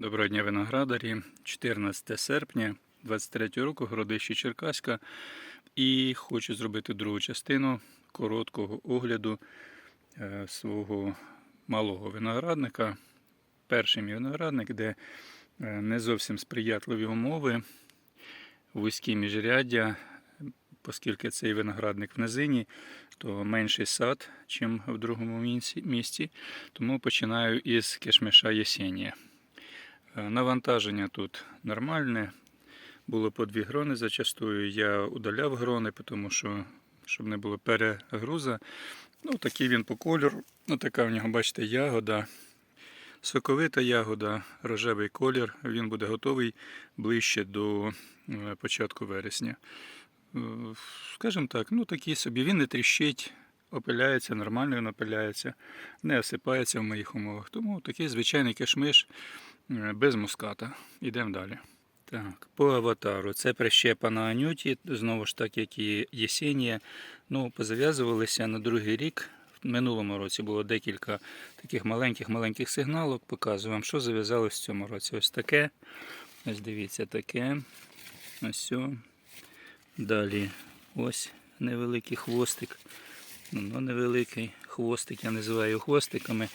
Доброго дня виноградарі. 14 серпня 23 року, городище Черкаська. І хочу зробити другу частину короткого огляду е, свого малого виноградника. Перший мій виноградник, де е, не зовсім сприятливі умови, вузькі міжряддя, оскільки цей виноградник в низині, то менший сад, ніж в другому місці-. Тому починаю із кишмиша Єсенія. Е, Навантаження тут нормальне. Було по дві грони зачастую. Я удаляв грони, тому що щоб не було перегруза. Ну, такий він по кольору. Ну, така в нього, бачите, ягода. Соковита ягода, рожевий колір. Він буде готовий ближче до е, початку вересня. Е, Скажімо так, ну такий собі. Він не тріщить, опиляється, нормально він опиляється, не осипається в моїх умовах. Тому такий звичайний кишмиш е, без муската. Ідемо далі. Так, по аватару. Це прищепа на анюті, знову ж так, як і Єсенія. Ну, позав'язувалися на другий рік. В минулому році було декілька таких маленьких-маленьких сигналок. Показую вам, що зав'язалось в цьому році. Ось таке. Ось дивіться, таке. Ось. Далі ось невеликий хвостик. Ну, невеликий хвостик, я називаю хвостиками.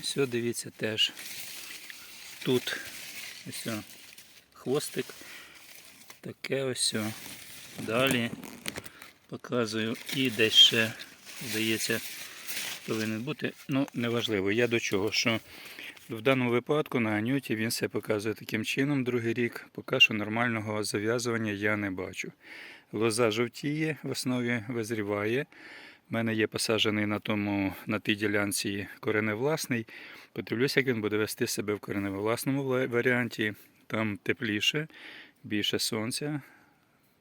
Ось, дивіться теж. Тут ось о, хвостик. Таке ось. о. Далі показую. І десь ще, здається, повинен бути. Ну, неважливо. Я до чого, що в даному випадку на анюті він все показує таким чином, другий рік. Поки що нормального зав'язування я не бачу. Лоза жовтіє, в основі визріває. У мене є посаджений на тому, на тій ділянці кореневласний. Подивлюся, як він буде вести себе в кореневласному варіанті. Там тепліше, більше сонця.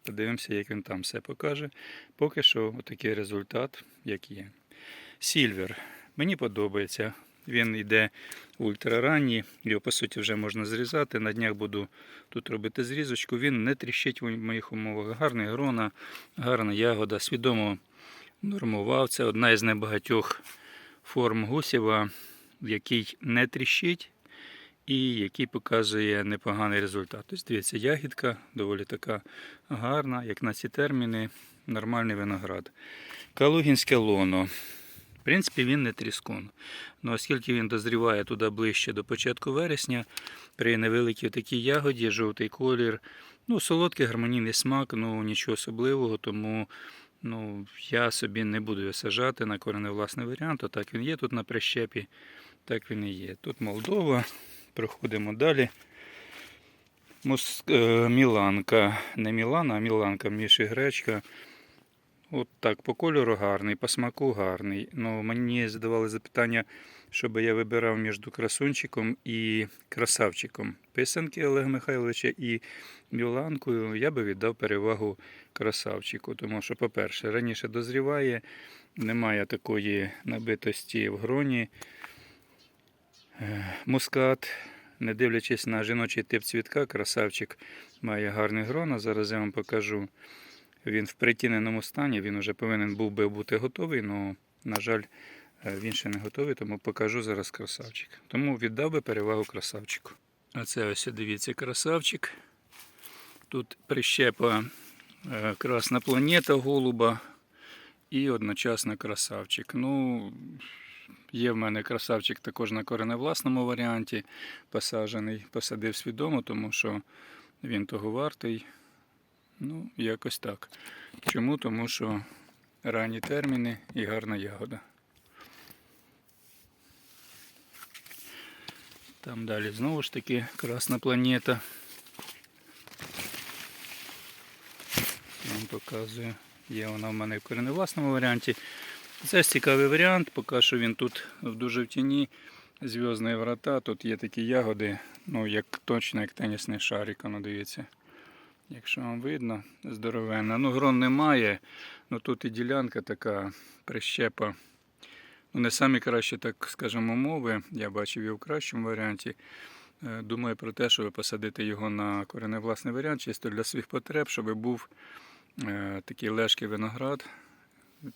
Подивимося, як він там все покаже. Поки що такий результат, як є. Сільвер. Мені подобається. Він йде ультраранній, його по суті вже можна зрізати. На днях буду тут робити зрізочку. Він не тріщить в моїх умовах. Гарний грона, гарна ягода. Свідомо нормував. Це одна із небагатьох форм гусєва, в якій не тріщить і який показує непоганий результат. Тобто, дивіться, ягідка доволі така гарна, як на ці терміни, нормальний виноград. Калугінське лоно. В принципі, він не тріскун. Ну, оскільки він дозріває туди ближче до початку вересня, при невеликій такій ягоді, жовтий колір, ну, солодкий гармонійний смак, ну нічого особливого, тому ну, я собі не буду його сажати на кореневласний варіант. Отак він є тут на прищепі, так він і є. Тут Молдова. Проходимо далі. Е, Міланка. Не Мілана, а Міланка, Міші гречка. От так, по кольору гарний, по смаку гарний. Ну, мені задавали запитання, щоб я вибирав між красунчиком і красавчиком. Писанки Олега Михайловича і Міланкою я би віддав перевагу красавчику. Тому що, по-перше, раніше дозріває, немає такої набитості в гроні. Е, Мускат, не дивлячись на жіночий тип цвітка, красавчик має гарний грона. Зараз я вам покажу. Він в притіненому стані, він вже повинен був би бути готовий, але, на жаль, е, він ще не готовий, тому покажу зараз красавчик. Тому віддав би перевагу красавчику. А це ось дивіться красавчик. Тут прищепа е, красна планета голуба і одночасно красавчик. Ну, є в мене красавчик також на кореневласному варіанті посаджений. Посадив свідомо, тому що він того вартий. Ну, якось так. Чому? Тому що ранні терміни і гарна ягода. Там далі знову ж таки красна планета. Вам показую. Є вона в мене в кореневласному варіанті. Це цікавий варіант, поки що він тут дуже в тіні. Зв'язні врата. Тут є такі ягоди, ну як точно як тенісний шарик, ну дивіться. Якщо вам видно, здоровенна. Ну, грон немає. Ну тут і ділянка така прищепа. Ну, не самі кращі, так скажемо, умови. Я бачив його в кращому варіанті. Е, Думаю про те, щоб посадити його на кореневласний варіант, чисто для своїх потреб, щоб був е, такий лежкий виноград,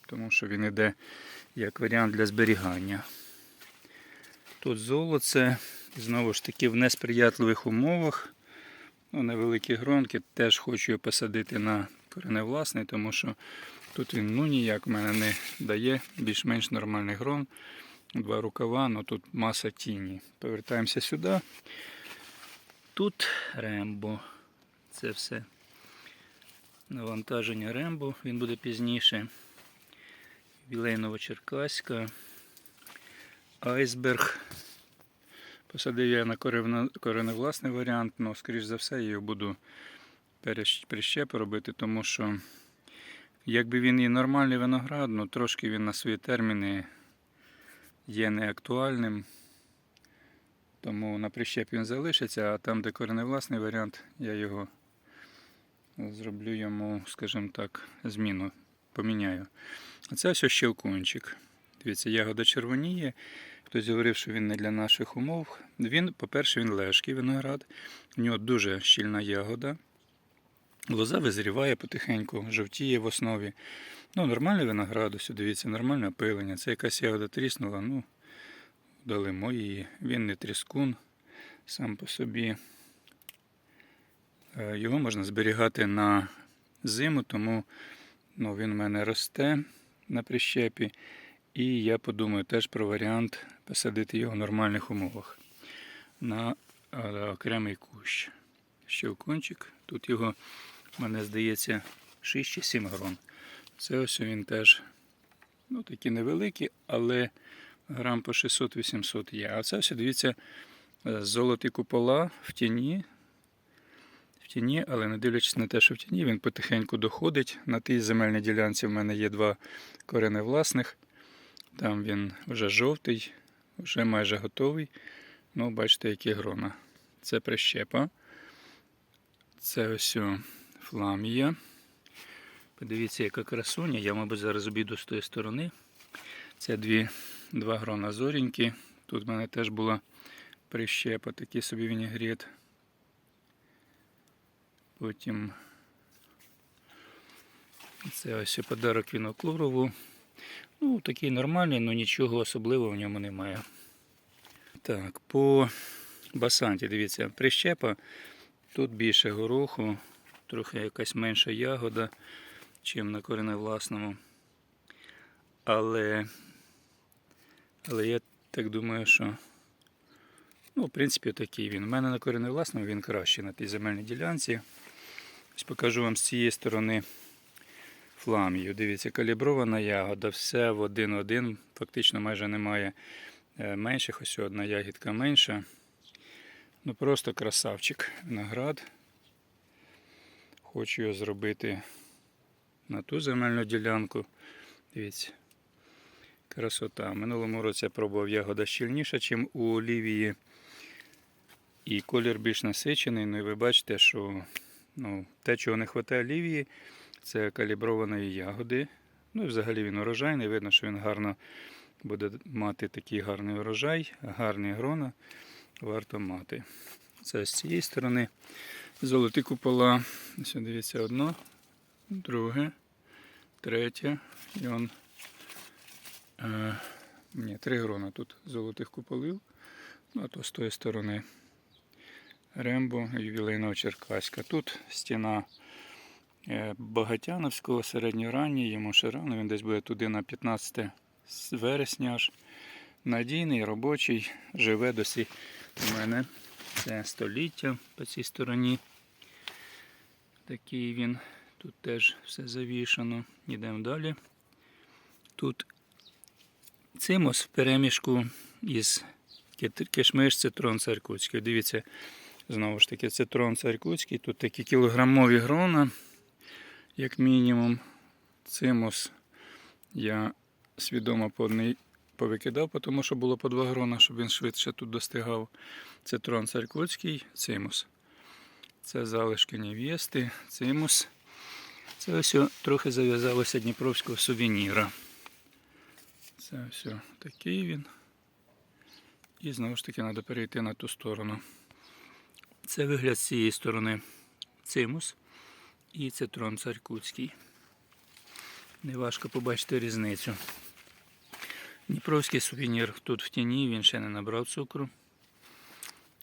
тому що він йде як варіант для зберігання. Тут золоце, знову ж таки, в несприятливих умовах. Ну, невеликі гронки. Теж хочу його посадити на кореневласний, тому що тут він ну, ніяк мене не дає більш-менш нормальний грон. Два рукава, але тут маса тіні. Повертаємося сюди. Тут рембо. Це все навантаження рембо, він буде пізніше. Вілейново-Черкаська. Айсберг. Посадив я на кореневласний варіант, але, скоріш за все, я його буду перещ- прищеп робити, тому що якби він і нормальний виноград, ну трошки він на свої терміни є неактуальним. Тому на прищеп він залишиться, а там, де кореневласний варіант, я його зроблю йому, скажімо так, зміну, поміняю. А це все щелкунчик. Дивіться, ягода червоніє. Хтось говорив, що він не для наших умов. Він, по-перше, він лежкий виноград. У нього дуже щільна ягода. Лоза визріває потихеньку, жовтіє в основі. Ну, нормальний виноград, ось дивіться, нормальне опилення. Це якась ягода тріснула, ну, далимо її. Він не тріскун сам по собі. Е, Його можна зберігати на зиму, тому ну, він у мене росте на прищепі. І я подумаю теж про варіант посадити його в нормальних умовах на окремий кущ. Щелкунчик. Тут його, мене здається, 6 чи 7 грон. Це ось він теж ну, такі невеликі, але грам по 600-800 є. А це все, дивіться, е, золоті купола в тіні. В тіні, але не дивлячись на те, що в тіні, він потихеньку доходить. На тій земельній ділянці в мене є два корени власних. Там він вже жовтий, вже майже готовий. Ну, бачите, які грона. Це прищепа. Це ось фламія. Подивіться, яка красуня. Я, мабуть, зараз обійду з тої сторони. Це дві, два грона зоріньки. Тут в мене теж була прищепа, такий собі вінігрет. Потім це ось подарок віноклорову. Ну, такий нормальний, але нічого особливого в ньому немає. Так, по басанті, дивіться, прищепа. Тут більше гороху, трохи якась менша ягода, чим на кореневласному. Але, але я так думаю, що ну, в принципі такий він. У мене на кореневласному він кращий на тій земельній ділянці. Ось покажу вам з цієї сторони фламію. Дивіться, калібрована ягода, все в один-один, фактично майже немає е, менших, ось одна ягідка менша. Ну просто красавчик виноград. Хочу його зробити на ту земельну ділянку. Дивіться. Красота. Минулому році я пробував ягода щільніша, ніж у Олівії. І колір більш насичений. Ну і ви бачите, що ну, те, чого не вистачає Олівії, це каліброваної ягоди. Ну і взагалі він урожайний. Видно, що він гарно буде мати такий гарний урожай, гарні грона варто мати. Це з цієї сторони золоті купола. Ось дивіться, одно, друге, третє. І он, е, ні, три грона тут золотих куполів. Ну, а то з тої сторони Рембо ювілейного Черкаська. Тут стіна Багатяновського, середньоранній, йому ще рано, він десь буде туди на 15 вересня аж. Надійний, робочий, живе досі у мене. Це століття по цій стороні. Такий він. Тут теж все завішано. Йдемо далі. Тут цимос в перемішку із кишмиш цитрон царкутський. Дивіться, знову ж таки, цитрон царкутський. Тут такі кілограмові грона, як мінімум. Цимос я свідомо по повикидав, тому що було по два грона, щоб він швидше тут достигав. Цитрон царкутський, цимус. Це залишки невєсти, цимус. Це ось трохи зав'язалося дніпровського сувеніра. Це все такий він. І знову ж таки треба перейти на ту сторону. Це вигляд з цієї сторони цимус і цитрон царкутський. Неважко побачити різницю. Дніпровський сувенір тут в тіні, він ще не набрав цукру.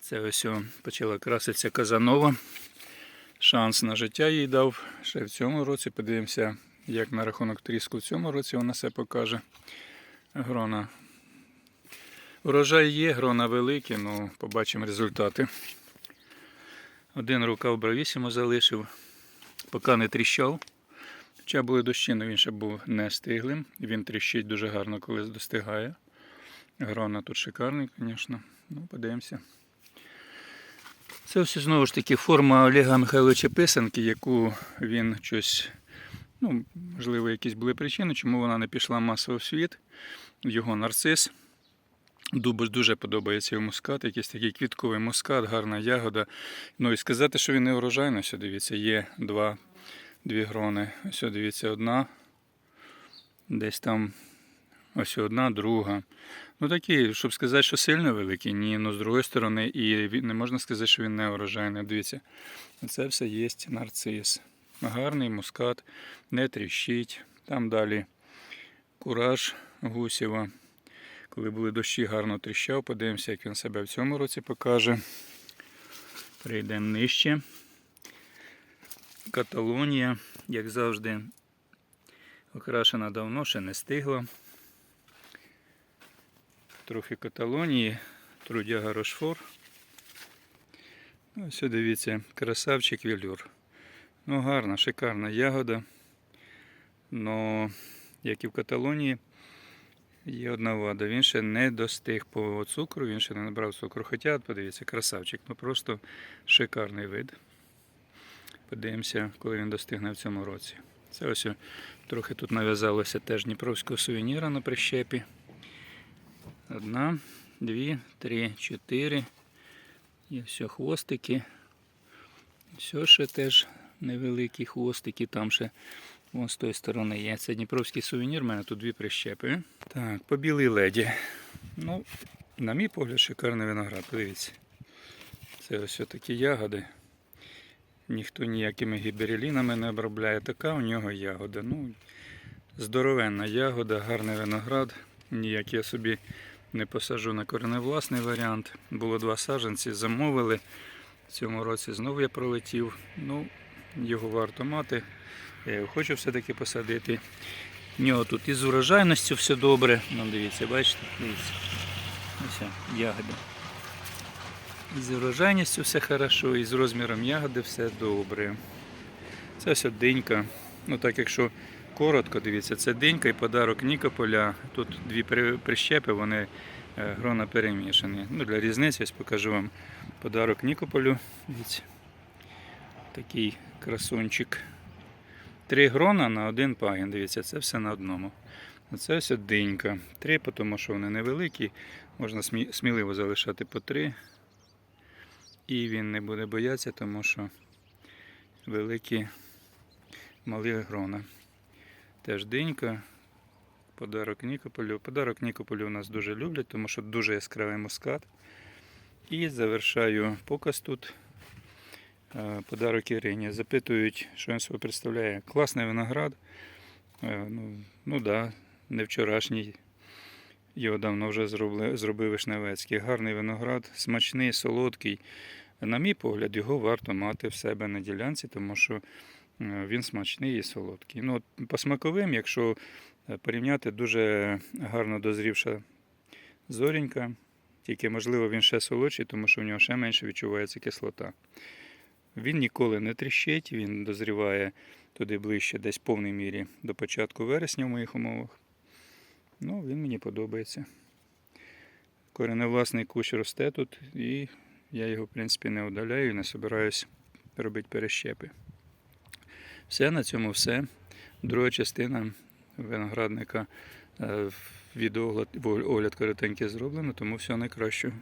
Це ось почала краситися Казанова. Шанс на життя їй дав ще в цьому році. Подивимося, як на рахунок тріску в цьому році вона все покаже. Грона. Урожай є, грона великі, ну побачимо результати. Один рукав бравісімо залишив, поки не тріщав. Хоча були але він ще був не стиглим. Він тріщить дуже гарно, коли достигає. Грона тут шикарний, звісно. Ну, подивимося. Це все знову ж таки форма Олега Михайловича Писанки, яку він щось, ну, можливо, якісь були причини, чому вона не пішла масово в світ. Його нарцис. Дубу ж дуже подобається йому мускат, якийсь такий квітковий мускат, гарна ягода. Ну і сказати, що він не урожайний, ось дивіться, є два, дві грони. Ось дивіться, одна. Десь там ось одна, друга. Ну такі, щоб сказати, що сильно великі, ні. Ну з другої сторони, і не можна сказати, що він не урожайний. Дивіться, це все є нарцис. Гарний мускат, не тріщить. Там далі кураж гусєва. Коли були дощі, гарно тріщав. Подивимося, як він себе в цьому році покаже. Прийдемо нижче. Каталонія, як завжди, окрашена давно, ще не стигла. Трохи Каталонії, трудяга Рошфор. Ось дивіться, красавчик велюр. Ну, гарна, шикарна ягода. Но, як і в Каталонії, Є одна вада, він ще не достиг по цукру, він ще не набрав цукру. Хоча, подивіться, красавчик, ну просто шикарний вид. Подивимося, коли він достигне в цьому році. Це ось трохи тут нав'язалося теж Дніпровського сувеніра на прищепі. Одна, дві, три, чотири. І все хвостики. Все ще теж невеликі хвостики, там ще Вон з тої сторони є. Це Дніпровський сувенір, у мене тут дві прищепи. Так, по білій леді. Ну, на мій погляд, шикарний виноград. Подивіться. Це ось такі ягоди. Ніхто ніякими гіберелінами не обробляє. Така у нього ягода. Ну, здоровенна ягода, гарний виноград. Ніяк я собі не посаджу на кореневласний варіант. Було два саджанці, замовили. В цьому році знову я пролетів. Ну, його варто мати. Його хочу все-таки посадити. В нього тут і з урожайністю все добре. Ну, дивіться, бачите? Дивіться. Ось ягоди. І з урожайністю все хорошо, і з розміром ягоди все добре. Це ось динька. Ну так якщо коротко, дивіться, це динька і подарок Нікополя. Тут дві прищепи, вони е, грона перемішані. Ну, для різниці ось покажу вам подарок Нікополю. Дивіться. Такий красунчик. Три грона на один пагін. Дивіться, це все на одному. Оце ось динька. Три, тому що вони невеликі. Можна сміливо залишати по три. І він не буде боятися, тому що великі малі грона. Теж динька. Подарок Нікополю. Подарок Нікополю у нас дуже люблять, тому що дуже яскравий мускат. І завершаю показ тут. Е, Подарок Ірині. Запитують, що він себе представляє. Класний виноград. Е, Ну, ну да, не вчорашній. Його давно вже зробив Вишневецький. Гарний виноград, смачний, солодкий. На мій погляд, його варто мати в себе на ділянці, тому що е, він смачний і солодкий. Ну, по смаковим, якщо порівняти, дуже гарно дозрівша зорінька. Тільки, можливо, він ще солодший, тому що в нього ще менше відчувається кислота. Він ніколи не тріщить, він дозріває туди ближче, десь в повній мірі до початку вересня в моїх умовах. Ну, він мені подобається. Кореневласний кущ росте тут, і я його, в принципі, не удаляю і не собираюсь робити перещепи. Все, на цьому все. Друга частина виноградника е, відеоогляд огляд коротенький зроблено, тому всього найкращого.